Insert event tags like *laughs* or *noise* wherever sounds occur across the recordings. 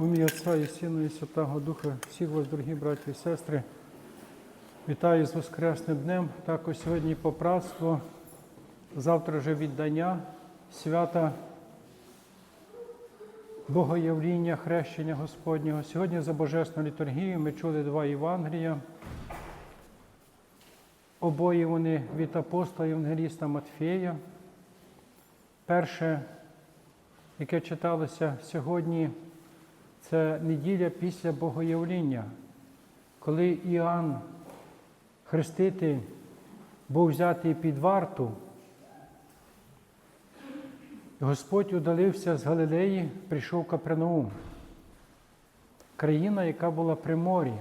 У ім'я Отця і Сина і Святого Духа, всіх вас, дорогі браті і сестри, вітаю з Воскресним днем. Також сьогодні попратство, завтра вже віддання свята Богоявління, хрещення Господнього. Сьогодні за Божественну літургію ми чули два Євангелія. Обоє вони від апостола Євангеліста Матфея. Перше, яке читалося сьогодні, це неділя після Богоявління, коли Іоанн Хреститель був взятий під варту, Господь удалився з Галилеї, прийшов в Капернаум, країна, яка була при морі.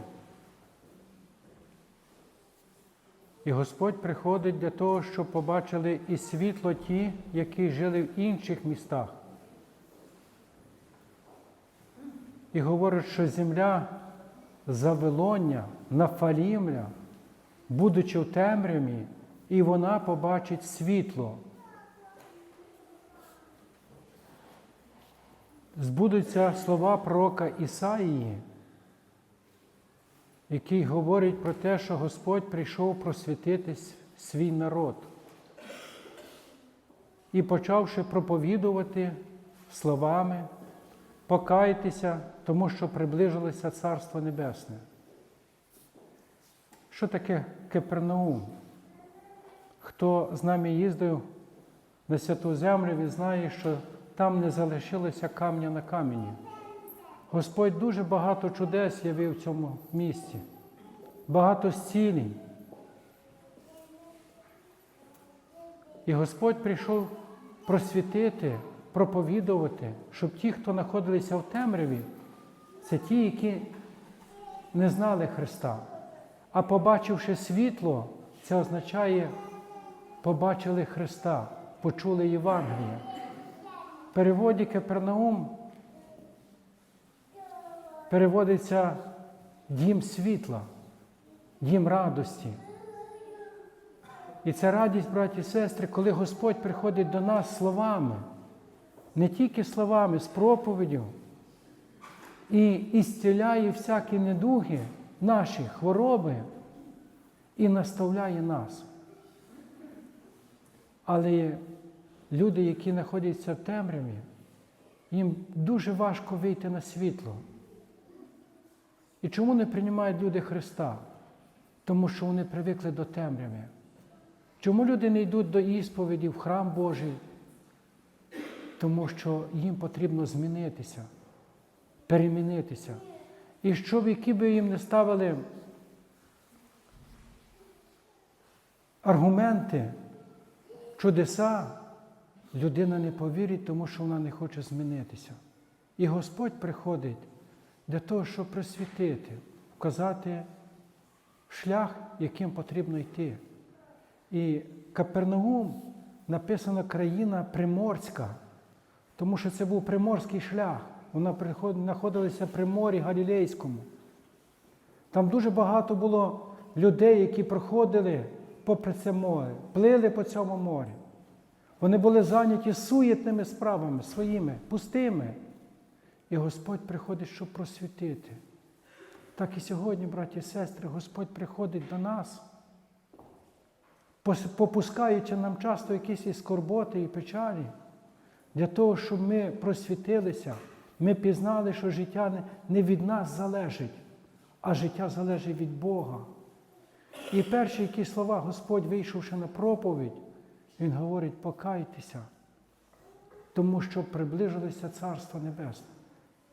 І Господь приходить для того, щоб побачили і світло ті, які жили в інших містах. І говорить, що земля Завилоння, Нафалімля, будучи в темряві, і вона побачить світло. Збудуться слова пророка Ісаїї, який говорить про те, що Господь прийшов просвітити свій народ. І почавши проповідувати словами, покайтеся, тому що приближилося Царство Небесне. Що таке Капернаум? Хто з нами їздив на святу землю, він знає, що там не залишилося камня на камені. Господь дуже багато чудес явив в цьому місці, багато зцілень. І Господь прийшов просвітити, проповідувати, щоб ті, хто знаходилися в темряві, це ті, які не знали Христа. А побачивши світло, це означає, побачили Христа, почули Євангеліє. В переводі Капернаум переводиться дім світла, дім радості. І це радість, браті і сестри, коли Господь приходить до нас словами, не тільки словами, з проповіддю, і ісціляє всякі недуги, наші хвороби, і наставляє нас. Але люди, які знаходяться в темряві, їм дуже важко вийти на світло. І чому не приймають люди Христа? Тому що вони привикли до темряви. Чому люди не йдуть до ісповіді в храм Божий? Тому що їм потрібно змінитися, перемінитися. І щоб які би їм не ставили аргументи, чудеса, людина не повірить, тому що вона не хоче змінитися. І Господь приходить для того, щоб просвітити, вказати шлях, яким потрібно йти. І Капернаум написано країна приморська, тому що це був приморський шлях. Вона знаходилася при морі Галілейському. Там дуже багато було людей, які проходили попри це море, плили по цьому морі. Вони були зайняті суєтними справами своїми, пустими. І Господь приходить, щоб просвітити. Так і сьогодні, браті і сестри, Господь приходить до нас, попускаючи нам часто якісь і скорботи і печалі, для того, щоб ми просвітилися, ми пізнали, що життя не від нас залежить, а життя залежить від Бога. І перші які слова Господь, вийшовши на проповідь, Він говорить, покайтеся, тому що приближилося Царство Небесне.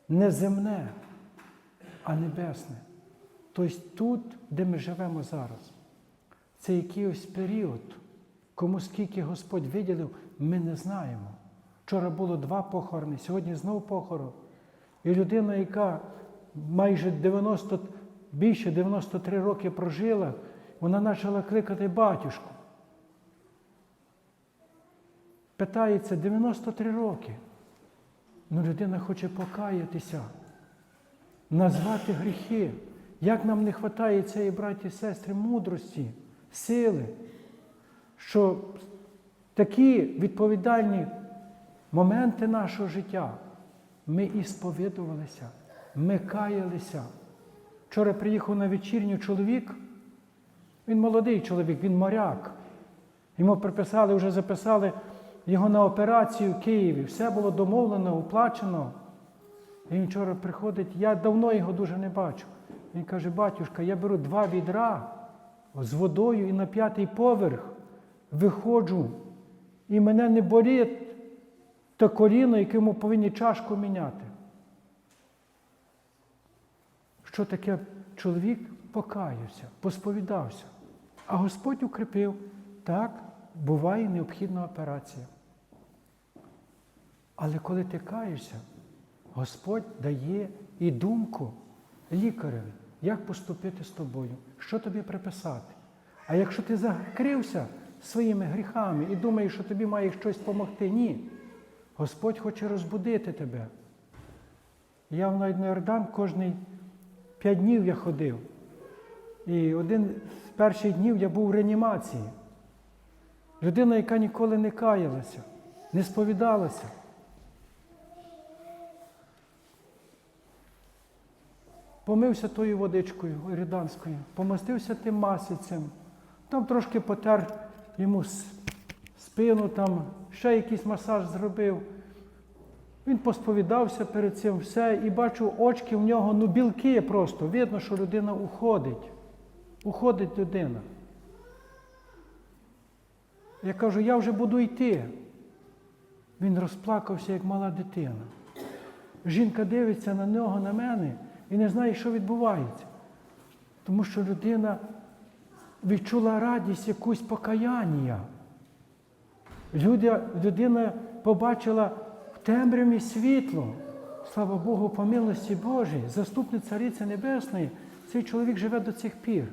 Не земне, а небесне. Тобто тут, де ми живемо зараз. Це якийсь період, кому скільки Господь виділив, ми не знаємо. Вчора було два похорони, сьогодні знову похорон. І людина, яка майже 90, більше 93 роки прожила, вона почала кликати батюшку. Питається 93 роки. Ну, людина хоче покаятися, назвати гріхи. Як нам не вистачає цієї браті і сестри мудрості, сили, що такі відповідальні моменти нашого життя ми і сповідувалися, Ми каялися. Вчора приїхав на вечірню чоловік. Він молодий чоловік, він моряк. Йому приписали, вже записали його на операцію в Києві. Все було домовлено, оплачено. І він вчора приходить, я давно його дуже не бачу. Він каже, батюшка, я беру два відра з водою і на п'ятий поверх виходжу, і мене не болить те коліно, якому повинні чашку міняти. Що таке чоловік покаявся, посповідався, а Господь укріпив. Так, буває необхідна операція. Але коли ти каєшся, Господь дає і думку лікареві, як поступити з тобою, що тобі приписати. А якщо ти закрився своїми гріхами і думаєш, що тобі має щось допомогти, ні. Господь хоче розбудити тебе. Я в навіть на Йордан кожний п'ять днів я ходив. І один з перших днів я був в реанімації. Людина, яка ніколи не каялася, не сповідалася. Помився тою водичкою ріданською, помастився тим масицем, там трошки потер йому спину, там ще якийсь масаж зробив. Він посповідався перед цим все і бачу, очки в нього ну білки просто. Видно, що людина уходить. Уходить людина. Я кажу, я вже буду йти. Він розплакався, як мала дитина. Жінка дивиться на нього, на мене і не знає, що відбувається. Тому що людина відчула радість якусь покаяння. Людина побачила в темряві світло. Слава Богу, по милості Божій, заступник Цариці Небесної, цей чоловік живе до цих пір.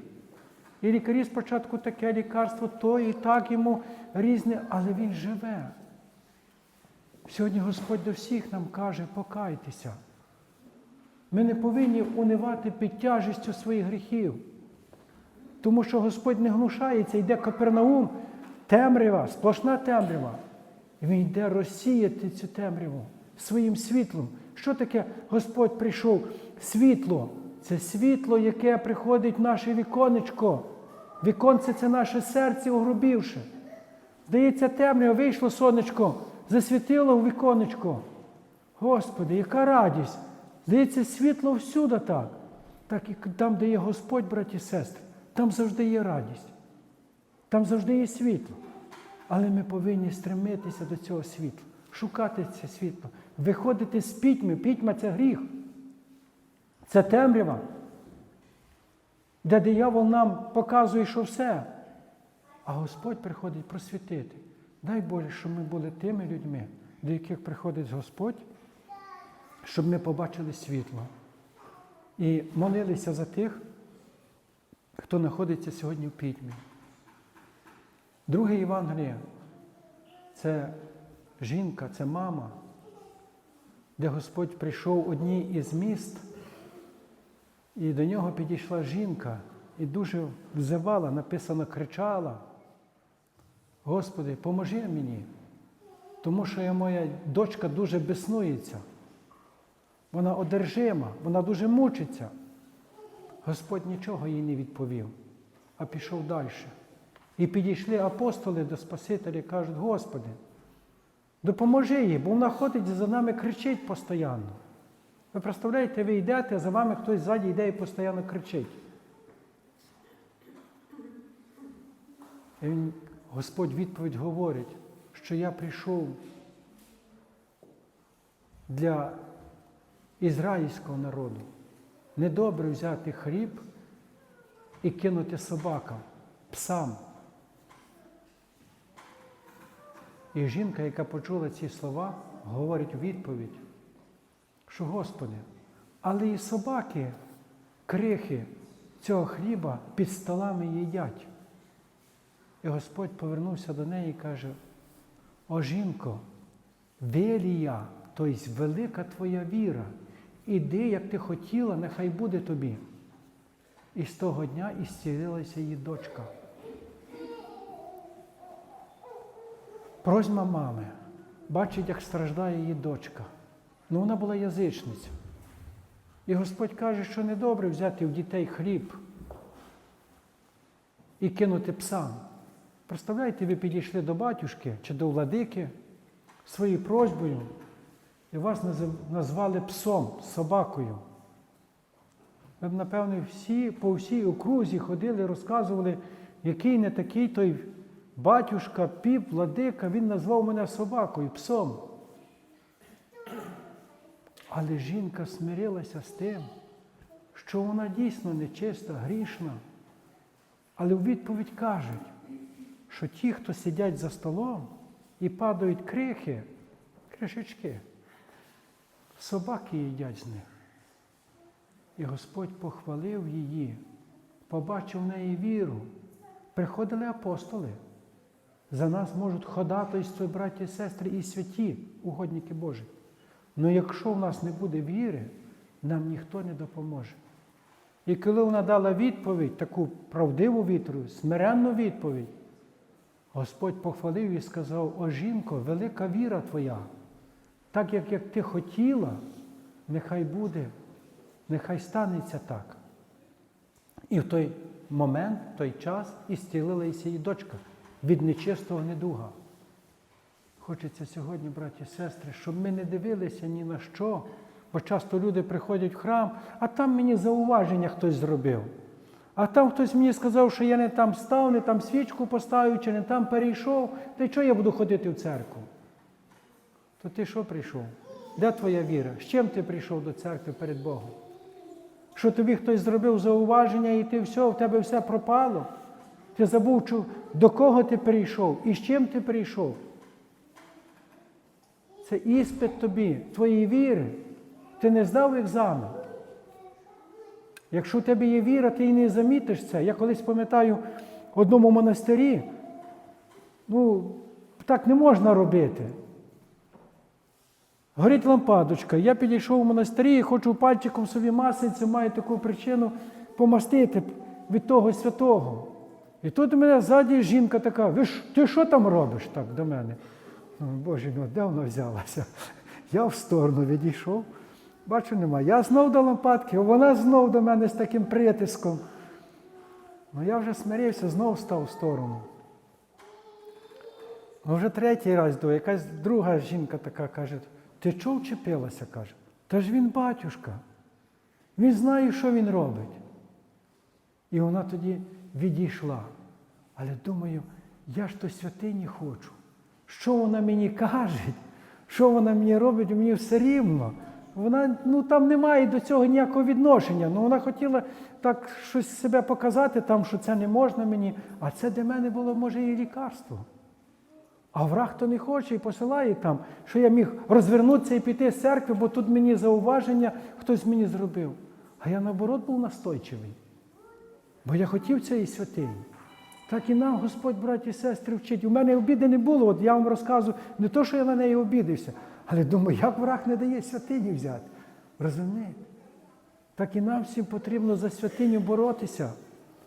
І лікарі спочатку таке лікарство, то і так йому різне, але він живе. Сьогодні Господь до всіх нам каже, покайтеся. Ми не повинні унивати під тяжістю своїх гріхів. Тому що Господь не гнушається, йде Капернаум, темрява, сплошна темрява. І Він йде розсіяти цю темряву своїм світлом. Що таке Господь прийшов? Світло. Це світло, яке приходить в наше віконечко. Віконце це наше серце огрубівши. Здається, темрява, вийшло сонечко, засвітило в віконечко. Господи, яка радість! Здається, світло всюди так. Так і там, де є Господь, браті і сестри, там завжди є радість. Там завжди є світло. Але ми повинні стремитися до цього світла, шукати це світло, виходити з пітьми. Пітьма це гріх. Це темрява, де диявол нам показує, що все. А Господь приходить просвітити. Дай Боже, щоб ми були тими людьми, до яких приходить Господь, щоб ми побачили світло. І молилися за тих, хто знаходиться сьогодні в пітьмі. Друге Євангеліє це жінка, це мама, де Господь прийшов одній із міст, і до нього підійшла жінка і дуже взивала, написано, кричала. Господи, поможи мені, тому що я, моя дочка дуже беснується. Вона одержима, вона дуже мучиться. Господь нічого їй не відповів, а пішов далі. І підійшли апостоли до Спасителя і кажуть, Господи, допоможи їй, бо вона ходить за нами кричить постійно. Ви представляєте, ви йдете, а за вами хтось ззаді йде і постійно кричить. І він, Господь відповідь говорить, що я прийшов для ізраїльського народу. Недобре взяти хліб і кинути собакам, псам. І жінка, яка почула ці слова, говорить у відповідь, що Господи, але і собаки, крихи цього хліба під столами їдять. І Господь повернувся до неї і каже: О жінко, велія, тобто велика твоя віра, іди, як ти хотіла, нехай буде тобі. І з того дня ісцілилася її дочка. Просьма мами бачить, як страждає її дочка. Ну, вона була язичниця. І Господь каже, що недобре взяти в дітей хліб і кинути псам. Представляєте, ви підійшли до батюшки чи до владики своєю просьбою, і вас назвали псом, собакою. Ви б, напевно, всі по всій окрузі ходили, розказували, який не такий той батюшка, піп, владика, він назвав мене собакою, псом. Але жінка смирилася з тим, що вона дійсно нечиста, грішна. Але у відповідь кажуть, що ті, хто сидять за столом і падають крихи, кришечки, собаки їдять з них. І Господь похвалив її, побачив в неї віру. Приходили апостоли. За нас можуть ходатайство, браті сестри, і святі, угодники Божі. Але якщо в нас не буде віри, нам ніхто не допоможе. І коли вона дала відповідь, таку правдиву відповідь, смиренну відповідь, Господь похвалив і сказав: О жінко, велика віра твоя, так як, як ти хотіла, нехай буде, нехай станеться так. І в той момент, в той час, і зцілилася її дочка від нечистого недуга. Хочеться сьогодні, браті і сестри, щоб ми не дивилися ні на що, бо часто люди приходять в храм, а там мені зауваження хтось зробив. А там хтось мені сказав, що я не там став, не там свічку поставив, чи не там перейшов, та й чого я буду ходити в церкву? То ти що прийшов? Де твоя віра? З чим ти прийшов до церкви перед Богом? Що тобі хтось зробив зауваження, і ти все, в тебе все пропало? Ти забув, до кого ти прийшов і з чим ти прийшов? Це іспит тобі, твоєї віри. Ти не здав екзамен. Якщо у тебе є віра, ти і не замітиш це. Я колись пам'ятаю в одному монастирі, ну, так не можна робити. Горить лампадочка. Я підійшов в монастирі і хочу пальчиком собі маситься, маю таку причину помастити від того святого. І тут у мене ззаді жінка така, ви ж, ти що там робиш так до мене? Ну, Боже, ну де вона взялася? *laughs* Я в сторону відійшов, бачу, нема. Я знов до лампадки, вона знов до мене з таким притиском. Ну я вже смирився, знов став в сторону. Ну, вже третій раз до якась друга жінка така каже, ти чого вчепилася? каже. Та ж він батюшка. Він знає, що він робить. І вона тоді відійшла. Але думаю, я ж то святині хочу. Що вона мені каже, що вона мені робить, мені все рівно. Вона ну, там немає до цього ніякого відношення. Ну, вона хотіла так щось себе показати, там, що це не можна мені, а це для мене було, може, і лікарство. А враг то не хоче і посилає там, що я міг розвернутися і піти з церкви, бо тут мені зауваження хтось мені зробив. А я наоборот був настойчивий. Бо я хотів цієї святині. Так і нам Господь, браті і сестри, вчить. У мене обіди не було. От я вам розказую, не то, що я на неї обідився, але думаю, як враг не дає святині взяти. Розумієте? Так і нам всім потрібно за святиню боротися,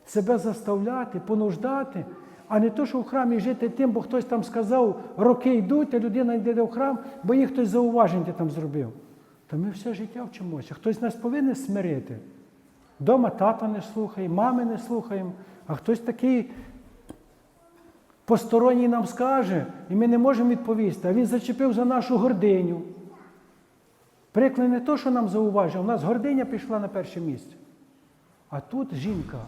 себе заставляти, понуждати, а не то, що в храмі жити тим, бо хтось там сказав, роки йдуть, а людина йде в храм, бо їй хтось зауваження там зробив. То ми все життя вчимося. Хтось нас повинен смирити. Дома тата не слухає, мами не слухаємо, а хтось такий посторонній нам скаже, і ми не можемо відповісти, а він зачепив за нашу гординю. Приклад не то, що нам зауважив, у нас гординя пішла на перше місце. А тут жінка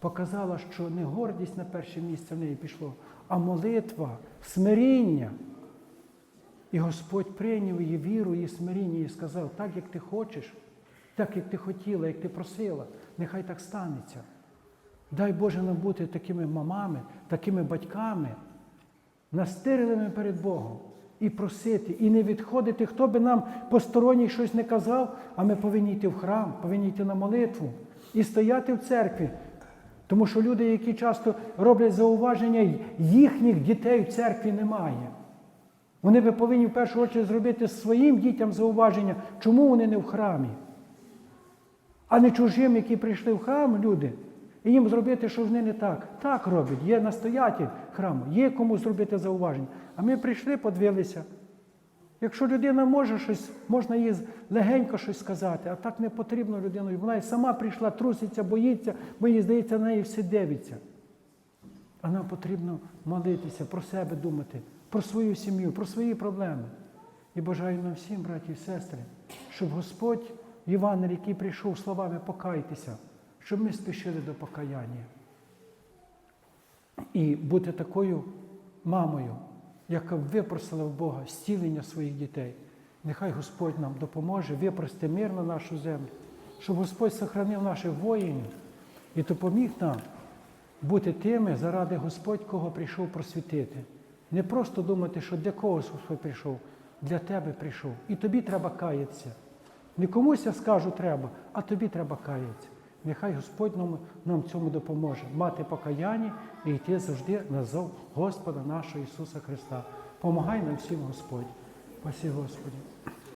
показала, що не гордість на перше місце в неї пішло, а молитва, смиріння. І Господь прийняв її віру, її смиріння і сказав, так як ти хочеш, так як ти хотіла, як ти просила, нехай так станеться. Дай Боже нам бути такими мамами, такими батьками, настирливими перед Богом і просити, і не відходити, хто би нам посторонній щось не казав, а ми повинні йти в храм, повинні йти на молитву і стояти в церкві. Тому що люди, які часто роблять зауваження, їхніх дітей в церкві немає. Вони би повинні в першу чергу зробити своїм дітям зауваження, чому вони не в храмі. А не чужим, які прийшли в храм, люди, і їм зробити, що вони не так. Так роблять. Є настоятель храму, є кому зробити зауваження. А ми прийшли, подивилися. Якщо людина може щось, можна їй легенько щось сказати, а так не потрібно людину. Вона і сама прийшла, труситься, боїться, бо їй здається, на неї все дивиться. А нам потрібно молитися, про себе думати, про свою сім'ю, про свої проблеми. І бажаю нам всім, браті і сестри, щоб Господь Євангелій, який прийшов словами покайтеся, щоб ми спішили до покаяння. І бути такою мамою, яка випросила в Бога зцілення своїх дітей. Нехай Господь нам допоможе випрости мир на нашу землю, щоб Господь сохранив наших воїнів і допоміг нам бути тими, заради Господь, кого прийшов просвітити. Не просто думати, що для когось Господь прийшов, для тебе прийшов. І тобі треба каятися. Не комусь я скажу треба, а тобі треба каятися. Нехай Господь нам, нам цьому допоможе, мати покаяння і йти завжди на зов Господа нашого Ісуса Христа. Помагай нам всім Господь. Пасі Господі.